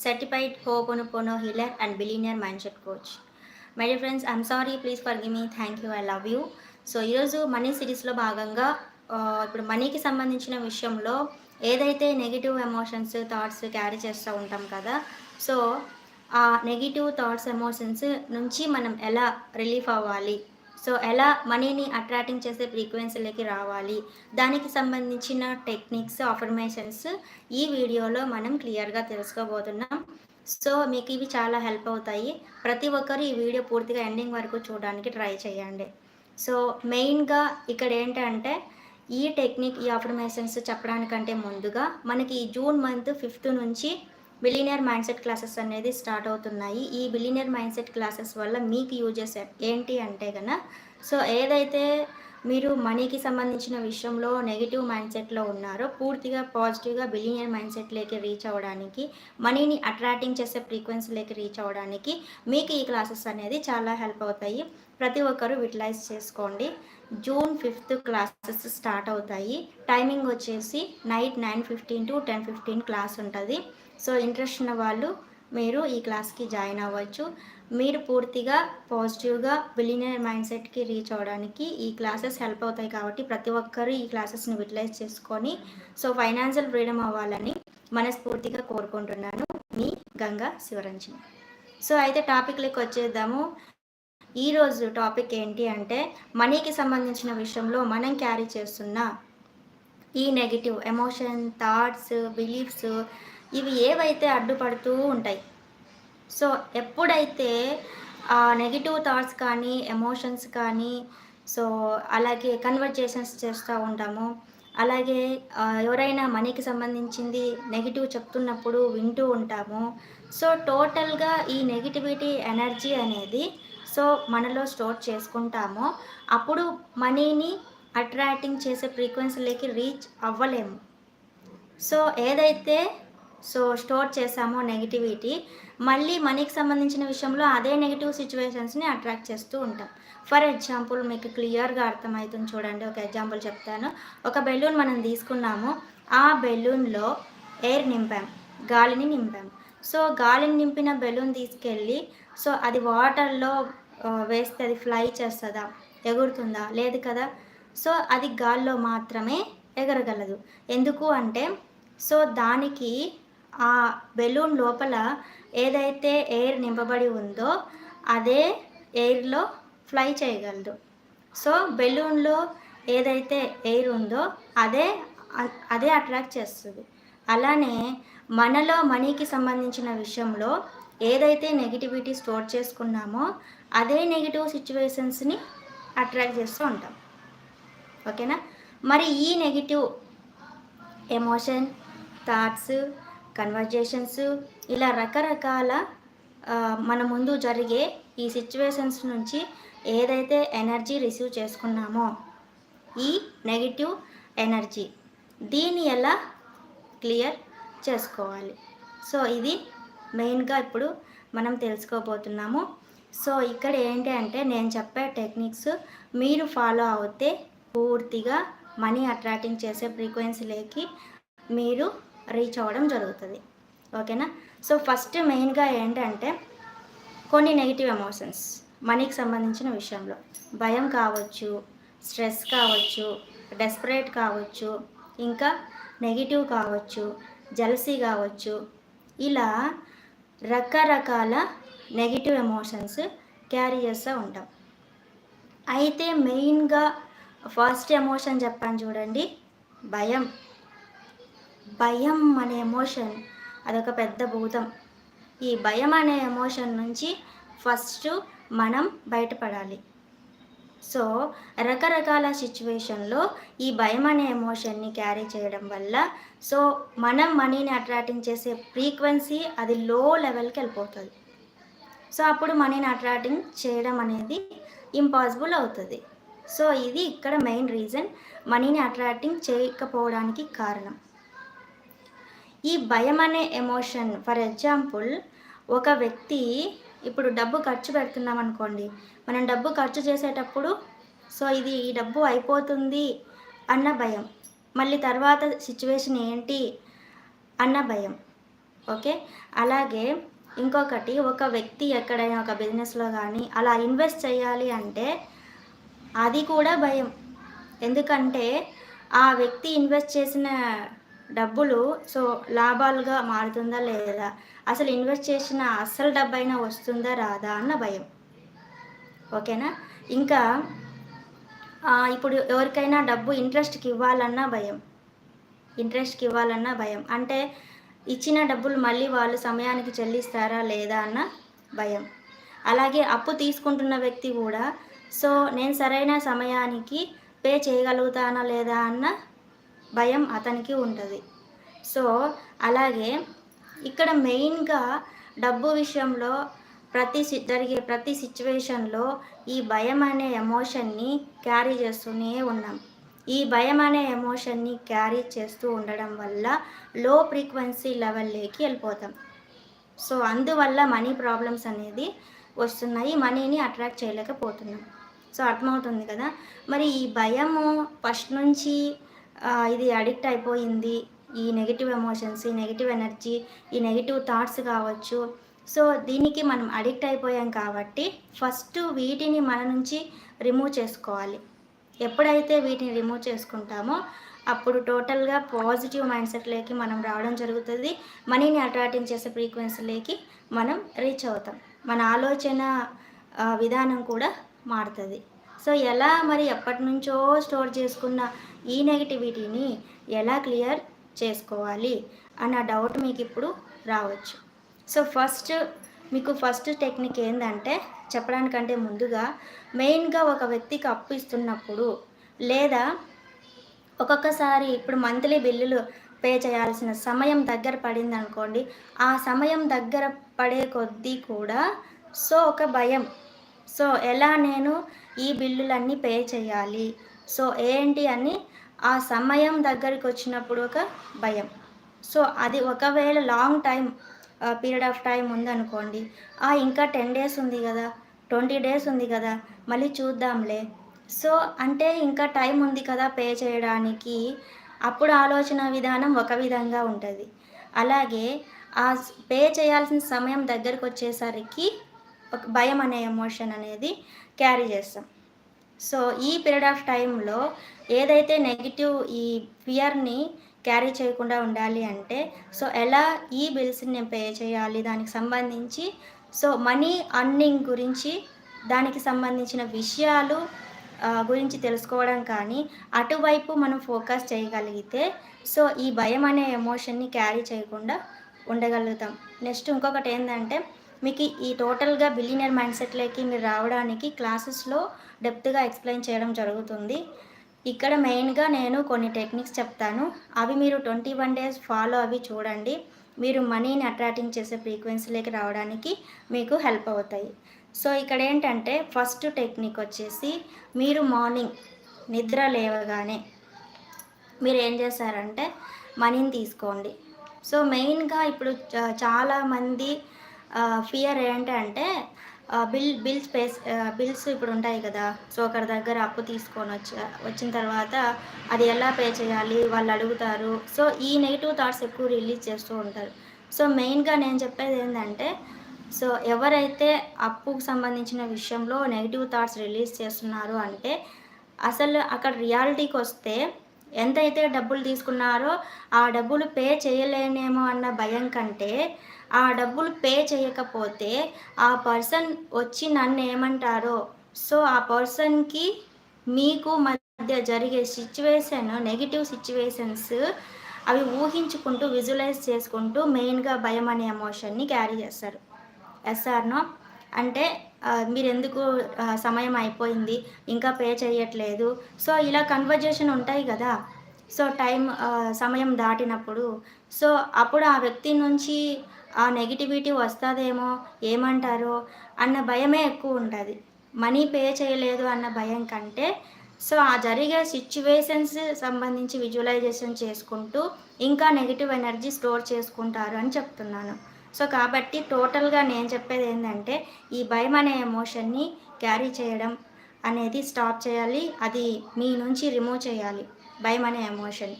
certified Ho'oponopono healer and billionaire mindset coach. My dear friends I'm sorry please forgive me thank you I love you so ఈరోజు money సిరీస్లో భాగంగా ఇప్పుడు మనీకి సంబంధించిన విషయంలో ఏదైతే నెగిటివ్ ఎమోషన్స్ థాట్స్ క్యారీ చేస్తూ ఉంటాం కదా సో ఆ నెగిటివ్ థాట్స్ ఎమోషన్స్ నుంచి మనం ఎలా రిలీఫ్ అవ్వాలి? సో ఎలా మనీని అట్రాక్టింగ్ చేసే ఫ్రీక్వెన్సీలకి రావాలి? దానికి సంబంధించిన టెక్నిక్స్ అఫర్మేషన్స్ ఈ వీడియోలో మనం క్లియర్గా తెలుసుకోబోతున్నాం. సో మీకు ఇవి చాలా హెల్ప్ అవుతాయి. ప్రతి ఒక్కరు ఈ వీడియో పూర్తిగా ఎండింగ్ వరకు చూడడానికి ట్రై చేయండి. సో మెయిన్గా ఇక్కడ ఏంటంటే ఈ టెక్నిక్ ఈ అఫర్మేషన్స్ చెప్పడానికంటే ముందుగా మనకి ఈ జూన్ మంత్ ఫిఫ్త్ నుంచి బిలీనియర్ మైండ్ సెట్ క్లాసెస్ అనేది స్టార్ట్ అవుతున్నాయి. ఈ బిలీనియర్ మైండ్ సెట్ క్లాసెస్ వల్ల మీకు యూజెస్ ఏంటి అంటే కన్నా సో ఏదైతే మీరు మనీకి సంబంధించిన విషయంలో నెగిటివ్ మైండ్ సెట్లో ఉన్నారో పూర్తిగా పాజిటివ్గా బిలియనియర్ మైండ్ సెట్లోకి రీచ్ అవ్వడానికి మనీని అట్రాక్టింగ్ చేసే ఫ్రీక్వెన్సీలోకి రీచ్ అవ్వడానికి మీకు ఈ క్లాసెస్ అనేది చాలా హెల్ప్ అవుతాయి. ప్రతి ఒక్కరూ యూటిలైజ్ చేసుకోండి. జూన్ ఫిఫ్త్ క్లాసెస్ స్టార్ట్ అవుతాయి. టైమింగ్ వచ్చేసి night nine fifteen to ten fifteen class ఉంటుంది. సో ఇంట్రెస్ట్ ఉన్న వాళ్ళు మీరు ఈ క్లాస్కి జాయిన్ అవ్వచ్చు. మీరు పూర్తిగా పాజిటివ్గా బిలినియర్ మైండ్ సెట్కి రీచ్ అవ్వడానికి ఈ క్లాసెస్ హెల్ప్ అవుతాయి కాబట్టి ప్రతి ఒక్కరూ ఈ క్లాసెస్ని యూటిలైజ్ చేసుకొని సో ఫైనాన్షియల్ ఫ్రీడమ్ అవ్వాలని మనస్ఫూర్తిగా కోరుకుంటున్నాను మీ గంగా శివరంజన్. సో అయితే టాపిక్లోకి వచ్చేద్దాము. ఈరోజు టాపిక్ ఏంటి అంటే మనీకి సంబంధించిన విషయంలో మనం క్యారీ చేస్తున్న ఈ నెగిటివ్ ఎమోషన్ థాట్స్ బిలీఫ్స్ ఇవి ఏవైతే అడ్డుపడుతూ ఉంటాయి. సో ఎప్పుడైతే ఆ నెగిటివ్ థాట్స్ కానీ ఎమోషన్స్ కానీ సో అలాగే కన్వర్జేషన్స్ చేస్తూ ఉంటాము అలాగే ఎవరైనా మనీకి సంబంధించింది నెగిటివ్ చెప్తున్నప్పుడు వింటూ ఉంటాము సో టోటల్గా ఈ నెగిటివిటీ ఎనర్జీ అనేది సో మనలో స్టోర్ చేసుకుంటామో అప్పుడు మనీని అట్రాక్టింగ్ చేసే ఫ్రీక్వెన్సీలోకి రీచ్ అవ్వలేము. సో ఏదైతే సో స్టోర్ చేసామో నెగిటివిటీ. మళ్ళీ మనీకి సంబంధించిన విషయంలో అదే నెగిటివ్ సిచ్యువేషన్స్ని అట్రాక్ట్ చేస్తూ ఉంటాం. ఫర్ ఎగ్జాంపుల్ మీకు క్లియర్గా అర్థమవుతుంది చూడండి. ఒక ఎగ్జాంపుల్ చెప్తాను. ఒక బెలూన్ మనం తీసుకున్నాము. ఆ బెలూన్లో ఎయిర్ నింపాం. గాలిని నింపాం. సో గాలిని నింపిన బెలూన్ తీసుకెళ్ళి సో అది వాటర్లో వేస్తే అది ఫ్లై చేస్తుందా? ఎగురుతుందా? లేదు కదా. సో అది గాల్లో మాత్రమే ఎగరగలదు. ఎందుకు అంటే సో దానికి ఆ బెలూన్ లోపల ఏదైతే ఎయిర్ నింపబడి ఉందో అదే ఎయిర్లో ఫ్లై చేయగలదు. సో బెలూన్లో ఏదైతే ఎయిర్ ఉందో అదే అదే అట్రాక్ట్ చేస్తుంది. అలానే మనలో మనీకి సంబంధించిన విషయంలో ఏదైతే నెగిటివిటీ స్టోర్ చేసుకున్నామో అదే నెగిటివ్ సిచ్యువేషన్స్ని అట్రాక్ట్ చేస్తూ ఉంటాం. ఓకేనా? మరి ఈ నెగిటివ్ ఎమోషన్ థాట్స్ కన్వర్జేషన్స్ ఇలా రకరకాల మన ముందు జరిగే ఈ సిచ్యువేషన్స్ నుంచి ఏదైతే ఎనర్జీ రిసీవ్ చేసుకున్నామో ఈ నెగిటివ్ ఎనర్జీ దీన్ని ఎలా క్లియర్ చేసుకోవాలి? సో ఇది మెయిన్గా ఇప్పుడు మనం తెలుసుకోబోతున్నాము. సో ఇక్కడ ఏంటి అంటే నేను చెప్పే టెక్నిక్స్ మీరు ఫాలో అవుతే పూర్తిగా మనీ అట్రాక్టింగ్ చేసే ఫ్రీక్వెన్సీలోకి మీరు రీచ్ అవ్వడం జరుగుతుంది. ఓకేనా? సో ఫస్ట్ మెయిన్గా ఏంటంటే కొన్ని నెగిటివ్ ఎమోషన్స్ మనీకి సంబంధించిన విషయంలో. భయం కావచ్చు స్ట్రెస్ కావచ్చు డెస్పరేట్ కావచ్చు ఇంకా నెగిటివ్ కావచ్చు జలసీ కావచ్చు. ఇలా రకరకాల నెగిటివ్ ఎమోషన్స్ క్యారీ చేస్తూ ఉంటాం. అయితే మెయిన్గా ఫస్ట్ ఎమోషన్ చెప్పాను చూడండి భయం. భయం అనే ఎమోషన్ అదొక పెద్ద భూతం. ఈ భయం అనే ఎమోషన్ నుంచి ఫస్ట్ మనం బయటపడాలి. సో రకరకాల సిచ్యువేషన్లో ఈ భయం అనే ఎమోషన్ని క్యారీ చేయడం వల్ల సో మనం మనీని అట్రాక్టింగ్ చేసే ఫ్రీక్వెన్సీ అది లో లెవెల్కి వెళ్ళిపోతుంది. సో అప్పుడు మనీని అట్రాక్టింగ్ చేయడం అనేది ఇంపాసిబుల్ అవుతుంది. సో ఇది ఇక్కడ మెయిన్ రీజన్. మనీని అట్రాక్టింగ్ చేయకపోవడానికి కారణం. ఈ భయం అనే ఎమోషన్ ఫర్ ఎగ్జాంపుల్ ఒక వ్యక్తి ఇప్పుడు డబ్బు ఖర్చు పెడుతున్నాం అనుకోండి. మనం డబ్బు ఖర్చు చేసేటప్పుడు సో ఇది ఈ డబ్బు అయిపోతుంది అన్న భయం. మళ్ళీ తర్వాత సిచ్యువేషన్ ఏంటి? అన్న భయం. ఓకే? అలాగే ఇంకొకటి ఒక వ్యక్తి ఎక్కడైనా ఒక బిజినెస్లో కానీ అలా ఇన్వెస్ట్ చేయాలి అంటే అది కూడా భయం. ఎందుకంటే ఆ వ్యక్తి ఇన్వెస్ట్ చేసిన డబ్బులు సో లాభాలుగా మారుతుందా లేదా? అసలు ఇన్వెస్ట్ చేసిన అసలు డబ్బు అయినా వస్తుందా రాదా అన్న భయం. ఓకేనా? ఇంకా ఇప్పుడు ఎవరికైనా డబ్బు ఇంట్రెస్ట్కి ఇవ్వాలన్నా భయం. ఇంట్రెస్ట్కి ఇవ్వాలన్నా భయం. అంటే ఇచ్చిన డబ్బులు మళ్ళీ వాళ్ళు సమయానికి చెల్లిస్తారా లేదా అన్న భయం. అలాగే అప్పు తీసుకుంటున్న వ్యక్తి కూడా సో నేను సరైన సమయానికి పే చేయగలుగుతానా లేదా అన్న భయం అతనికి ఉంటుంది. సో అలాగే ఇక్కడ మెయిన్గా డబ్బు విషయంలో ప్రతి జరిగే ప్రతి సిచ్యువేషన్లో ఈ భయం అనే ఎమోషన్ని క్యారీ చేస్తూనే ఉన్నాం. ఈ భయం అనే ఎమోషన్ని క్యారీ చేస్తూ ఉండడం వల్ల లో ఫ్రీక్వెన్సీ లెవెల్లోకి వెళ్ళిపోతాం. సో అందువల్ల మనీ ప్రాబ్లమ్స్ అనేది వస్తున్నాయి. మనీని అట్రాక్ట్ చేయలేకపోతున్నాం. సో అర్థమవుతుంది కదా? మరి ఈ భయము ఫస్ట్ నుంచి ఇది అడిక్ట్ అయిపోయింది. ఈ నెగిటివ్ ఎమోషన్స్ ఈ నెగిటివ్ ఎనర్జీ ఈ నెగిటివ్ థాట్స్ కావచ్చు. సో దీనికి మనం అడిక్ట్ అయిపోయాం కాబట్టి ఫస్ట్ వీటిని మన నుంచి రిమూవ్ చేసుకోవాలి. ఎప్పుడైతే వీటిని రిమూవ్ చేసుకుంటామో అప్పుడు టోటల్గా పాజిటివ్ మైండ్ సెట్లోకి మనం రావడం జరుగుతుంది. మనీని అట్రాక్టింగ్ చేసే ఫ్రీక్వెన్సీలోకి మనం రీచ్ అవుతాం. మన ఆలోచన విధానం కూడా మారుతుంది. సో ఎలా మరి ఎప్పటి నుంచో స్టోర్ చేసుకున్న ఈ నెగిటివిటీని ఎలా క్లియర్ చేసుకోవాలి అన్న డౌట్ మీకు ఇప్పుడు రావచ్చు. సో ఫస్ట్ మీకు ఫస్ట్ టెక్నిక్ ఏంటంటే చెప్పడానికంటే ముందుగా మెయిన్గా ఒక వ్యక్తికి అప్పు ఇస్తున్నప్పుడు లేదా ఒక్కొక్కసారి ఇప్పుడు మంత్లీ బిల్లులు పే చేయాల్సిన సమయం దగ్గర పడింది అనుకోండి ఆ సమయం దగ్గర పడే కొద్దీ కూడా సో ఒక భయం. సో ఎలా నేను ఈ బిల్లులన్నీ పే చేయాలి. సో ఏంటి అని ఆ సమయం దగ్గరికి వచ్చినప్పుడు ఒక భయం. సో అది ఒకవేళ long time period of time ఉందనుకోండి ఇంకా టెన్ డేస్ ఉంది కదా ట్వంటీ డేస్ ఉంది కదా మళ్ళీ చూద్దాంలే. సో అంటే ఇంకా టైం ఉంది కదా పే చేయడానికి అప్పుడు ఆలోచన విధానం ఒక విధంగా ఉంటుంది. అలాగే ఆ పే చేయాల్సిన సమయం దగ్గరకు వచ్చేసరికి ఒక భయం అనే ఎమోషన్ అనేది క్యారీ చేస్తాం. సో ఈ పీరియడ్ ఆఫ్ టైంలో ఏదైతే నెగిటివ్ ఈ ఫియర్ని క్యారీ చేయకుండా ఉండాలి అంటే సో ఎలా ఈ బిల్స్ని నేను పే చేయాలి దానికి సంబంధించి సో మనీ అర్నింగ్ గురించి దానికి సంబంధించిన విషయాలు గురించి తెలుసుకోవడం కానీ అటువైపు మనం ఫోకస్ చేయగలిగితే సో ఈ భయం అనే ఎమోషన్ని క్యారీ చేయకుండా ఉండగలుగుతాం. నెక్స్ట్ ఇంకొకటి ఏంటంటే మీకు ఈ టోటల్గా బిలినియర్ మైండ్ సెట్లోకి మీరు రావడానికి క్లాసెస్లో డెప్త్గా ఎక్స్ప్లెయిన్ చేయడం జరుగుతుంది. ఇక్కడ మెయిన్గా నేను కొన్ని టెక్నిక్స్ చెప్తాను. అవి మీరు ట్వంటీ వన్ డేస్ ఫాలో అవి చూడండి. మీరు మనీని అట్రాక్టింగ్ చేసే ఫ్రీక్వెన్సీలోకి రావడానికి మీకు హెల్ప్ అవుతాయి. సో ఇక్కడ ఏంటంటే ఫస్ట్ టెక్నిక్ వచ్చేసి మీరు మార్నింగ్ నిద్ర లేవగానే మీరు ఏం చేశారంటే మనీని తీసుకోండి. సో మెయిన్గా ఇప్పుడు చాలామంది ఫియర్ ఏంటంటే బిల్ బిల్స్ పేస్ బిల్స్ ఇప్పుడు ఉంటాయి కదా. సో ఒకరి దగ్గర అప్పు తీసుకొని వచ్చి వచ్చిన తర్వాత అది ఎలా పే చేయాలి వాళ్ళు అడుగుతారు. సో ఈ నెగిటివ్ థాట్స్ ఎక్కువ రిలీజ్ చేస్తూ ఉంటారు. సో మెయిన్గా నేను చెప్పేది ఏంటంటే సో ఎవరైతే అప్పుకు సంబంధించిన విషయంలో నెగిటివ్ థాట్స్ రిలీజ్ చేస్తున్నారు అంటే అసలు అక్కడ రియాలిటీకి వస్తే ఎంతైతే డబ్బులు తీసుకున్నారో ఆ డబ్బులు పే చేయలేనేమో అన్న భయం కంటే ఆ డబ్బులు పే చేయకపోతే ఆ పర్సన్ వచ్చి నన్ను ఏమంటారో సో ఆ పర్సన్కి మీకు మధ్య జరిగే సిచ్యువేషన్ నెగిటివ్ సిచ్యువేషన్స్ అవి ఊహించుకుంటూ విజువలైజ్ చేసుకుంటూ మెయిన్గా భయం అనే ఎమోషన్ని క్యారీ చేస్తారు. ఎస్ఆర్నో అంటే మీరు ఎందుకు సమయం అయిపోయింది ఇంకా పే చేయట్లేదు? సో ఇలా కన్వర్జేషన్ ఉంటాయి కదా? సో టైం సమయం దాటినప్పుడు. సో అప్పుడు ఆ వ్యక్తి నుంచి ఆ నెగిటివిటీ వస్తుందేమో? ఏమంటారో? అన్న భయమే ఎక్కువ ఉంటుంది. మనీ పే చేయలేదు అన్న భయం కంటే సో ఆ జరిగే సిచ్యువేషన్స్ సంబంధించి విజువలైజేషన్ చేసుకుంటూ ఇంకా నెగిటివ్ ఎనర్జీ స్టోర్ చేసుకుంటారు అని చెప్తున్నాను. సో కాబట్టి టోటల్గా నేను చెప్పేది ఏంటంటే ఈ భయం అనే ఎమోషన్ని క్యారీ చేయడం అనేది స్టాప్ చేయాలి. అది మీ నుంచి రిమూవ్ చేయాలి. భయం అనే ఎమోషన్